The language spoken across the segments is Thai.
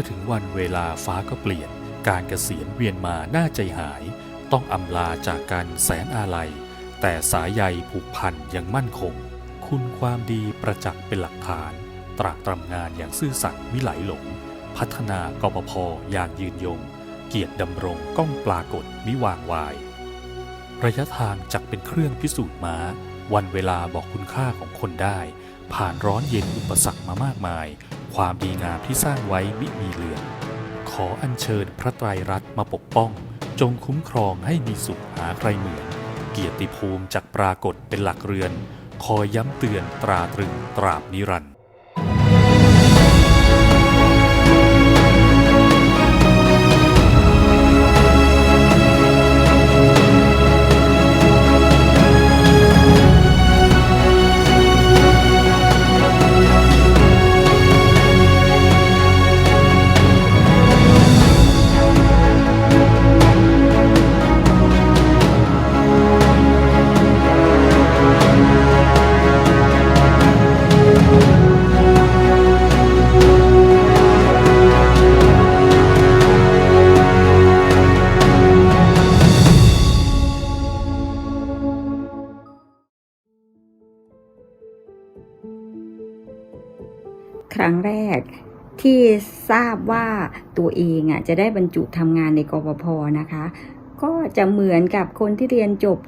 อถึงวันเวลาฟ้าก็เปลี่ยน การเกษียณเวียนมาน่าใจหาย ต้องอำลาจากกันแสนอาลัย แต่สายใยผูกพันยังมั่นคง คุณความดีประจักษ์เป็นหลักฐาน ตรากตรำงานอย่างซื่อสัตย์มิไหลหลง พัฒนากปพอย่างยืนยง เกียรติดำรงก้องปรากฏมิวางวาย ระยะทางจักเป็นเครื่องพิสูจน์ม้า วันเวลาบอกคุณค่าของคนได้ ผ่านร้อนเย็นอุปสรรคมามากมาย ความดีงามที่สร้างไว้มิมีเลือนขออัญเชิญพระไตรรัตน์มาปกป้อง จงคุ้มครองให้มีสุขหาใครเหมือน เกียรติภูมิจากปรากฏเป็นหลักเรือน คอยย้ำเตือนตราตรึงตราบนิรันดร์ ครั้งแรกที่ทราบว่าตัวเองอะจะได้บรรจุทำงานในกปพนะคะ ก็จะเหมือนกับคนที่เรียนจบ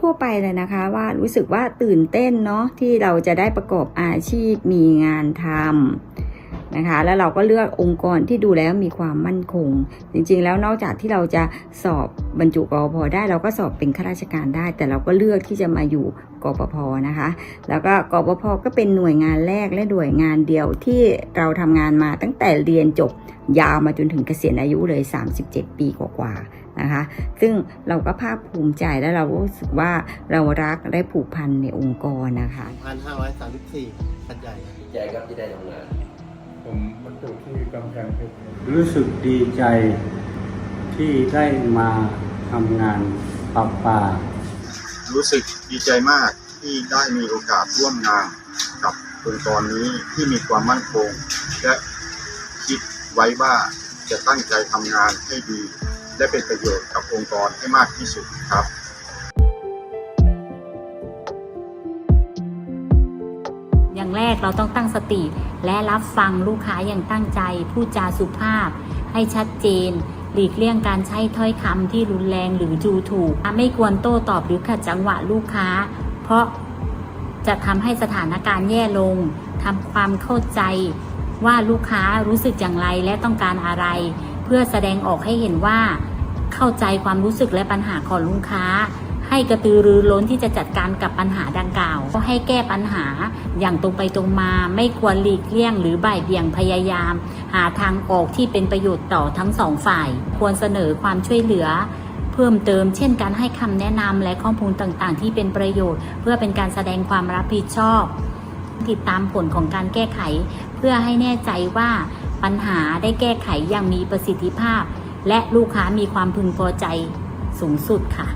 ทั่วๆไปเลยนะคะ ว่ารู้สึกว่าตื่นเต้นเนาะที่เราจะได้ประกอบอาชีพมีงานทำ นะคะ แล้วเราก็เลือกองค์กรที่ดูแล้วมีความมั่นคง จริงๆ แล้วนอกจากที่เราจะสอบบรรจุกปพได้ เราก็สอบเป็นข้าราชการได้ แต่เราก็เลือกที่จะมาอยู่กปพนะคะ แล้วก็กปพก็เป็นหน่วยงานแรกและหน่วยงานเดียวที่เราทำงานมาตั้งแต่เรียนจบยาวมาจนถึงเกษียณอายุเลย 37 ปีกว่าๆนะคะ ซึ่งเราก็ภาคภูมิใจและเราก็รู้สึกว่าเรารักและผูกพันในองค์กรนะคะ1534ขัดใหญ่ครับดีใจครับที่ได้ทำงาน ผมบรรจุที่กำแพงเพชรรู้สึกดีใจที่ได้มาทำงานปรับปลารู้สึกดีใจมากที่ได้มีโอกาสร่วมงานกับองค์กรนี้ที่มีความมั่นคง และคิดไว้ว่าจะตั้งใจทำงานให้ดี และเป็นประโยชน์กับองค์กรให้มากที่สุดครับ กเราต้องตั้งสติ และรับฟังลูกค้าอย่างตั้งใจ พูดจาสุภาพ ให้ชัดเจน หลีกเลี่ยงการใช้ถ้อยคำที่รุนแรงหรือดูถูก ไม่ควรโต้ตอบหรือขัดจังหวะลูกค้า เพราะจะทำให้สถานการณ์แย่ลงทำความเข้าใจว่าลูกค้ารู้สึกอย่างไรและต้องการอะไร เพื่อแสดงออกให้เห็นว่า เข้าใจความรู้สึกและปัญหาของลูกค้า ให้กระตือรือร้นที่จะจัดการกับปัญหาดังกล่าวก็ให้แก้ปัญหาอย่างตรงไปตรงมา ไม่ควรหลีกเลี่ยง หรือบ่ายเบี่ยงพยายาม หาทางออกที่เป็นประโยชน์ต่อทั้งสองฝ่าย ควรเสนอความช่วยเหลือเพิ่มเติมเช่นการให้คำแนะนำและข้อมูลต่างๆ ที่เป็นประโยชน์ เพื่อเป็นการแสดงความรับผิดชอบ ติดตามผลของการแก้ไข เพื่อให้แน่ใจว่าปัญหาได้แก้ไขอย่างมีประสิทธิภาพ และลูกค้ามีความพึงพอใจสูงสุดค่ะ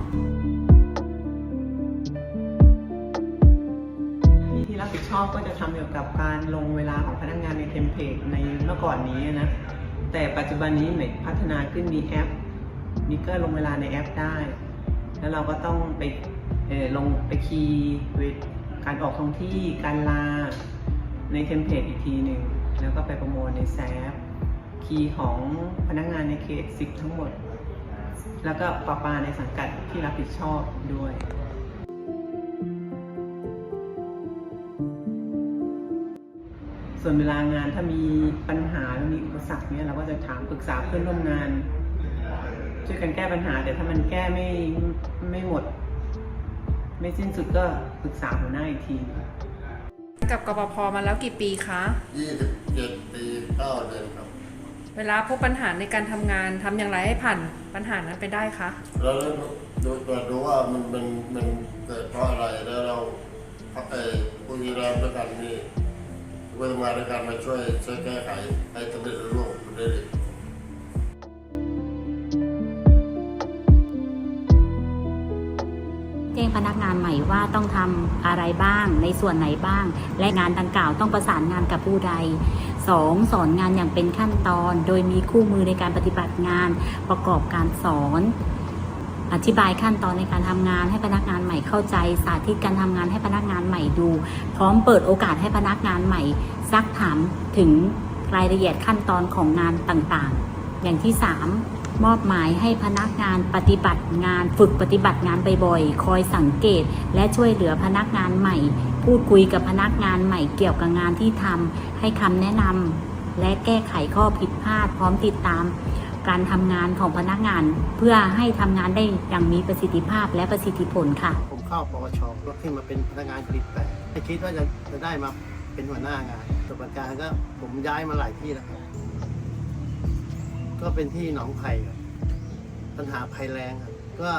ก่อนนี้นะ แต่ปัจจุบันนี้เหมือนพัฒนาขึ้นมีแอป มีก็ลงเวลาในแอปได้ แล้วเราก็ต้องไปลงไปคีย์เวทการออกท้องที่การลาในเทมเพลตอีกทีหนึ่ง แล้วก็ไปประมวลในแซฟคีย์ของพนักงานในเคสสิบทั้งหมด แล้วก็ปราปาในสังกัดที่รับผิดชอบด้วย ส่วนเวลางานถ้ามีปัญหาหรือมีอุปสรรคเนี่ยเราก็จะถามปรึกษาเพื่อนร่วมงาน ช่วยกันแก้ปัญหา แต่ถ้ามันแก้ไม่ไม่หมด ไม่สิ้นสุดก็ปรึกษาหัวหน้าอีกที กับกปพมาแล้วกี่ปีคะ 27ปี9เดือนครับ เวลาพบปัญหาในการทำงานทำอย่างไรให้ผ่านปัญหานั้นไปได้คะ แล้วดูตรวจดูว่ามันมันมันเกิดเพราะอะไรแล้วเราเอ่อผู้มีแรงด้วยกันนี่ ผู้ทำงานกันมาช่วยช่วยแก้ไขให้สำเร็จรุ่งเรืองได้ดีแจ้งพนักงานใหม่ว่าต้องทำอะไรบ้างในส่วนไหนบ้าง และงานดังกล่าวต้องประสานงานกับผู้ใด 2. สอนงานอย่างเป็นขั้นตอน โดยมีคู่มือในการปฏิบัติงานประกอบการสอน อธิบายขั้นตอนในการทำงานให้พนักงานใหม่เข้าใจ สาธิตการทำงานให้พนักงานใหม่ดู พร้อมเปิดโอกาสให้พนักงานใหม่ซักถามถึงรายละเอียดขั้นตอนของงานต่างๆ อย่างที่ 3 มอบหมายให้พนักงานปฏิบัติงาน ฝึกปฏิบัติงานบ่อยๆ คอยสังเกต และช่วยเหลือพนักงานใหม่ พูดคุยกับพนักงานใหม่เกี่ยวกับงานที่ทำให้คำแนะนำและแก้ไขข้อผิดพลาดพร้อมติดตาม การทำงานของพนักงาน เพื่อให้ทำงานได้อย่างมีประสิทธิภาพและประสิทธิผลค่ะ ผมเข้าปวชก็ขึ้นมาเป็นพนักงานผลิตแต่ไม่คิดว่าจะจะได้มาเป็นหัวหน้างานประสบการณ์ก็ผมย้ายมาหลายที่แล้วครับก็เป็นที่หนองไผ่ครับปัญหาภัยแรงครับ ก็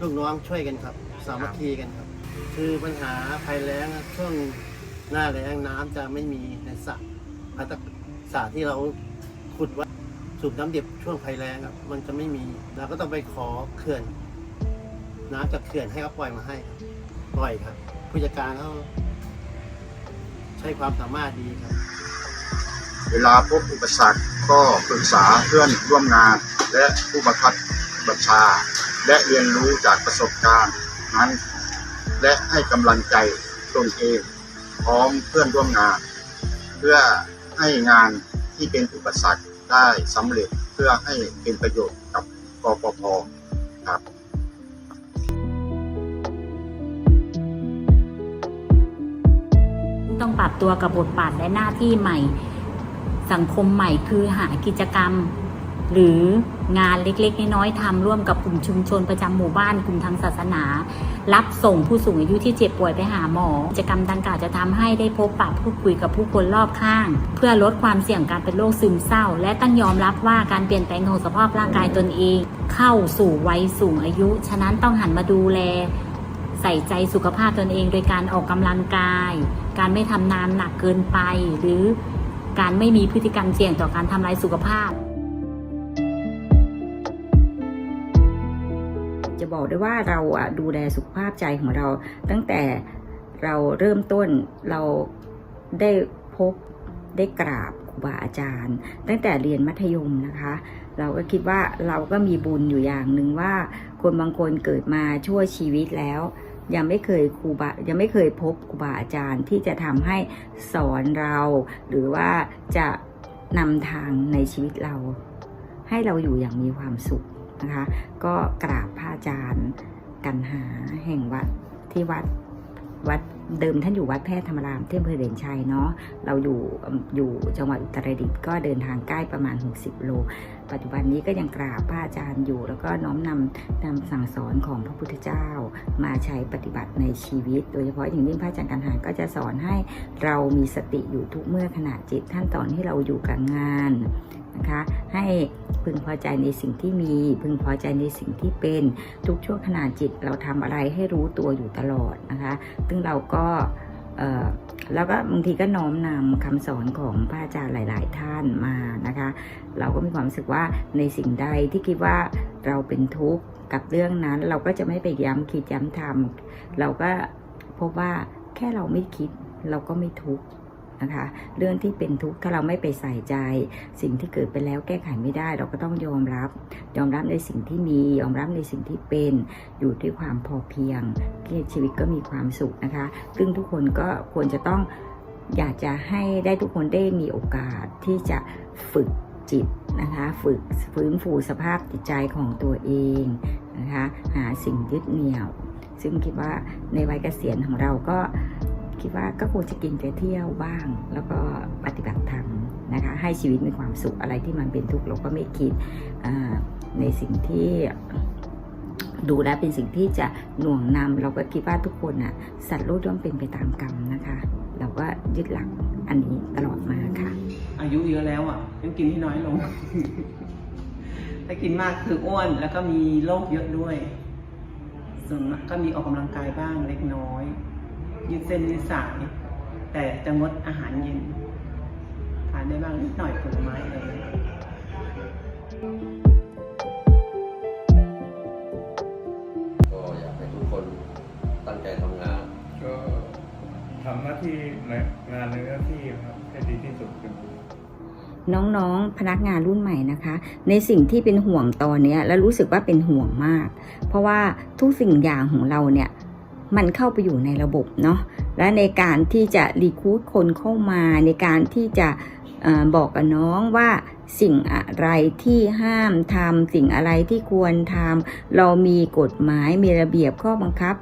ลูกน้องช่วยกันครับ สามัคคีกันครับ คือปัญหาภัยแล้งอะช่วงหน้าแล้งน้ำจะไม่มีในสระพัตสระที่เราขุดไว่า สูบน้ำดิบช่วงภัยแล้งครับมันจะไม่มีเราก็ต้องไปขอเขื่อน น้ำจากเขื่อนให้เขาปล่อยมาให้ครับปล่อยครับ ผู้จัดการเขาใช้ความสามารถดีครับ เวลาพบอุปสรรคก็ปรึกษาเพื่อนร่วมงาน และผู้บังคับบัญชา และเรียนรู้จากประสบการณ์นั้น และให้กำลังใจตนเองพร้อมเพื่อนร่วมงาน เพื่อให้งานที่เป็นอุปสรรค ได้สำเร็จเพื่อให้เป็นประโยชน์กับกปพครับต้องปรับตัวกับบทบาทและหน้าที่ใหม่ สังคมใหม่คือหากิจกรรม หรืองานเล็กๆ น้อยๆทำร่วมกับกลุ่มชุมชนประจำหมู่บ้านกลุ่มทางศาสนา รับส่งผู้สูงอายุที่เจ็บป่วยไปหาหมอกิจกรรมดังกล่าวจะทำให้ได้พบปะพูดคุยกับผู้คนรอบข้าง เพื่อลดความเสี่ยงการเป็นโรคซึมเศร้า และต้องยอมรับว่าการเปลี่ยนแปลงของสภาพร่างกายตนเอง เข้าสู่วัยสูงอายุ ฉะนั้นต้องหันมาดูแล ใส่ใจสุขภาพตนเองโดยการออกกำลังกาย การไม่ทำนานหนักเกินไป หรือการไม่มีพฤติกรรมเสี่ยงต่อการทำลายสุขภาพ จะบอกได้ว่าเราดูแลสุขภาพใจของเรา ตั้งแต่เราเริ่มต้นเราได้พบได้กราบครูบาอาจารย์ ตั้งแต่เรียนมัธยมนะคะ เราก็คิดว่าเราก็มีบุญอยู่อย่างหนึ่งว่า คนบางคนเกิดมาชั่วชีวิตแล้วยังไม่เคยครูบายังไม่เคยพบครูบาอาจารย์ที่จะทำให้สอนเรา หรือว่าจะนำทางในชีวิตเรา ให้เราอยู่อย่างมีความสุข นะคะ ก็กราบพระอาจารย์กันหาแห่งวัดที่วัดวัดเดิมท่านอยู่วัดแพทย์ธรรมรามที่อำเภอเด่นชัยเนาะเราอยู่อยู่จังหวัดอุตรดิตถ์ก็เดินทางใกล้ประมาณ 60 โล ปัจจุบันนี้ก็ยังกราบพระอาจารย์อยู่ แล้วก็น้อมนำนำสั่งสอนของพระพุทธเจ้า มาใช้ปฏิบัติในชีวิต โดยเฉพาะอย่างยิ่งพระอาจารย์กันหาก็จะสอนให้เรามีสติอยู่ทุกเมื่อขณะจิตท่านตอนที่เราอยู่กับงาน นะคะ ให้พึงพอใจในสิ่งที่มี พึงพอใจในสิ่งที่เป็นทุกช่วงขณะจิตเราทำอะไรให้รู้ตัวอยู่ตลอดนะคะ ซึ่งเราก็แล้วก็บางทีก็น้อมนำคำสอนของพระอาจารย์หลาย ๆ ท่านมานะคะ เราก็มีความรู้สึกว่าในสิ่งใดที่คิดว่าเราเป็นทุกข์กับเรื่องนั้น เราก็จะไม่ไปย้ำคิดย้ำทำเราก็พบว่าแค่เราไม่คิดเราก็ไม่ทุกข์ นะคะ เรื่องที่เป็นทุกข์ถ้าเราไม่ไปใส่ใจ สิ่งที่เกิดไปแล้วแก้ไขไม่ได้ เราก็ต้องยอมรับ ยอมรับในสิ่งที่มี ยอมรับในสิ่งที่เป็นอยู่ด้วยความพอเพียงชีวิตก็มีความสุขนะคะ ซึ่งทุกคนก็ควรจะต้องอยากจะให้ได้ทุกคนได้มีโอกาสที่จะฝึกจิตนะคะ ฝึกฟื้นฟูสภาพจิตใจของตัวเองนะคะ หาสิ่งยึดเหนี่ยว ซึ่งคิดว่าในวัยเกษียณของเราก็ คิดว่าก็ควรจะกินแต่เที่ยวบ้าง แล้วก็ปฏิบัติธรรมนะคะ ให้ชีวิตมีความสุขอะไรที่มันเป็นทุกข์เราก็ไม่คิดในสิ่งที่ดูแลเป็นสิ่งที่จะหน่วงนำเราก็คิดว่าทุกคนน่ะสัตว์โลกย่อมเป็นไปตามกรรมนะคะ เราก็ยึดหลักอันนี้ตลอดมาค่ะ อายุเยอะแล้วอะยังกินที่น้อยลง ถ้ากินมากคืออ้วนแล้วก็มีโรคเยอะด้วยส่วนกก็มีออกกำลังกายบ้างเล็กน้อย ยืนเส้นยืนสาย แต่จะงดอาหารเย็นทานได้บ้างนิดหน่อยผลไม้อะไรก็อยากให้ทุกคนตั้งใจทำงาน ก็ทำหน้าที่งานในหน้าที่ครับให้ดีที่สุดครับน้องๆ พนักงานรุ่นใหม่นะคะ ในสิ่งที่เป็นห่วงตอนนี้และรู้สึกว่าเป็นห่วงมาก เพราะว่าทุกสิ่งอย่างของเราเนี่ย มันเข้าไปอยู่ในระบบเนาะและในการที่จะรีคูดคนเข้ามาในการที่จะอบอกกับน้องว่าสิ่งอะไรที่ห้ามทำสิ่งอะไรที่ควรทำเรามีกฎหมายมีระเบียบข้อบังคับ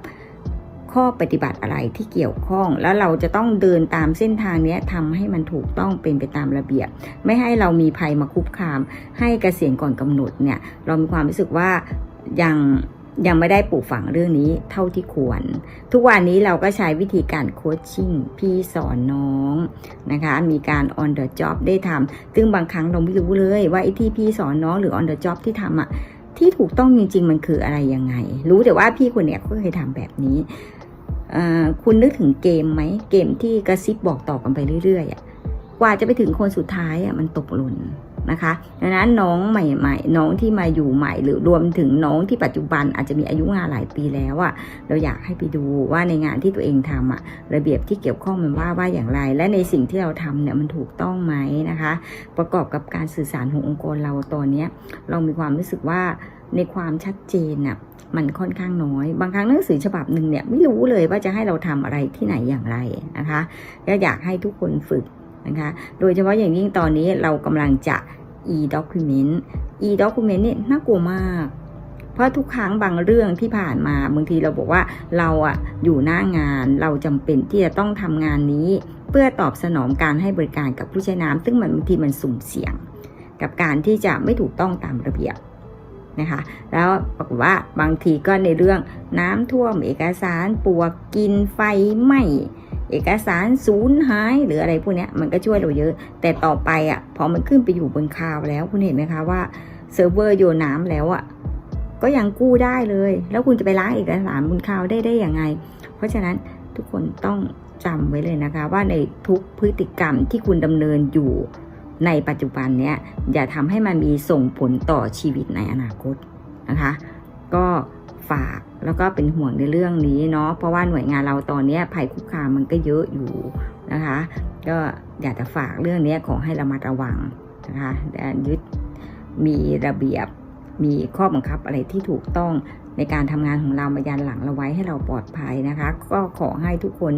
ข้อปฏิบัติอะไรที่เกี่ยวข้อง แล้วเราจะต้องเดินตามเส้นทางนี้ทำให้มันถูกต้องเป็นไปตามระเบียบ ไม่ให้เรามีภัยมาคุกคาม ให้เกษียณก่อนกำหนดเนี่ย เรามีความรู้สึกว่ายัง ยังไม่ได้ปลูกฝังเรื่องนี้เท่าที่ควร ทุกวันนี้เราก็ใช้วิธีการโคชชิ่งพี่สอนน้องนะคะ มีการ on the job ได้ทำซึ่งบางครั้งเราไม่รู้เลยว่าไอ้ที่พี่สอนน้องหรือ on the job ที่ทำอะที่ถูกต้องจริง ๆ มันคืออะไรยังไง รู้แต่ว่าพี่คนเนี้ยก็เคยทำแบบนี้อ่อคุณนึกถึงเกมไหม เกมที่กระซิบบอกต่อกันไปเรื่อยๆอะ กว่าจะไปถึงคนสุดท้ายอะมันตกหล่นนะคะดังนั้นน้องใหม่ๆ น้องที่มาอยู่ใหม่หรือรวมถึงน้องที่ปัจจุบันอาจจะมีอายุงานหลายปีแล้วอะเราอยากให้ไปดูว่าในงานที่ตัวเองทำอะระเบียบที่เกี่ยวข้องมันว่าว่าอย่างไร และในสิ่งที่เราทำเนี่ยมันถูกต้องไหมนะคะ ประกอบกับการสื่อสารขององค์กรเราตอนเนี้ยเรามีความรู้สึกว่าในความชัดเจนน่ะมันค่อนข้างน้อย บางครั้งหนังสือฉบับหนึ่งเนี่ยไม่รู้เลยว่าจะให้เราทำอะไรที่ไหนอย่างไรนะคะก็อยากให้ทุกคนฝึก นะคะ โดยเฉพาะอย่างยิ่งตอนนี้เรากำลังจะ e-document e-document นี่น่ากลัวมาก เพราะทุกครั้งบางเรื่องที่ผ่านมาบางทีเราบอกว่าเราอะอยู่หน้างานเราจำเป็นที่จะต้องทำงานนี้ เพื่อตอบสนองการให้บริการกับผู้ใช้น้ำซึ่งมันบางทีมันสุ่มเสี่ยง กับการที่จะไม่ถูกต้องตามระเบียบนะคะแล้วปรากฏว่าบางทีก็ในเรื่องน้ำท่วมเอกสารปวกกินไฟไหม้ เอกสารสูญหายหรืออะไรพวกนี้มันก็ช่วยเราเยอะ แต่ต่อไปอะพอมันขึ้นไปอยู่บนคลาวแล้วคุณเห็นไหมคะว่าเซิร์ฟเวอร์โยนน้ำแล้วอะก็ยังกู้ได้เลย แล้วคุณจะไปล้างเอกสารบนคลาวได้ได้อย่างไง เพราะฉะนั้นทุกคนต้องจำไว้เลยนะคะ ว่าในทุกพฤติกรรมที่คุณดำเนินอยู่ในปัจจุบันเนี้ยอย่าทำให้มันมีส่งผลต่อชีวิตในอนาคตนะคะ ก็ฝาก แล้วก็เป็นห่วงในเรื่องนี้เนาะเพราะว่าหน่วยงานเราตอนนี้ภัยคุกคามมันก็เยอะอยู่นะคะ ก็อยากจะฝากเรื่องนี้ขอให้ระมัดระวังนะคะและยึดมีระเบียบมีข้อบังคับอะไรที่ถูกต้องในการทำงานของเรามายันหลังเราไว้ให้เราปลอดภัยนะคะ ก็ขอให้ทุกคน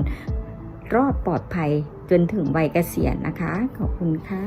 รอดปลอดภัยจนถึงวัยเกษียณนะคะ ขอบคุณค่ะ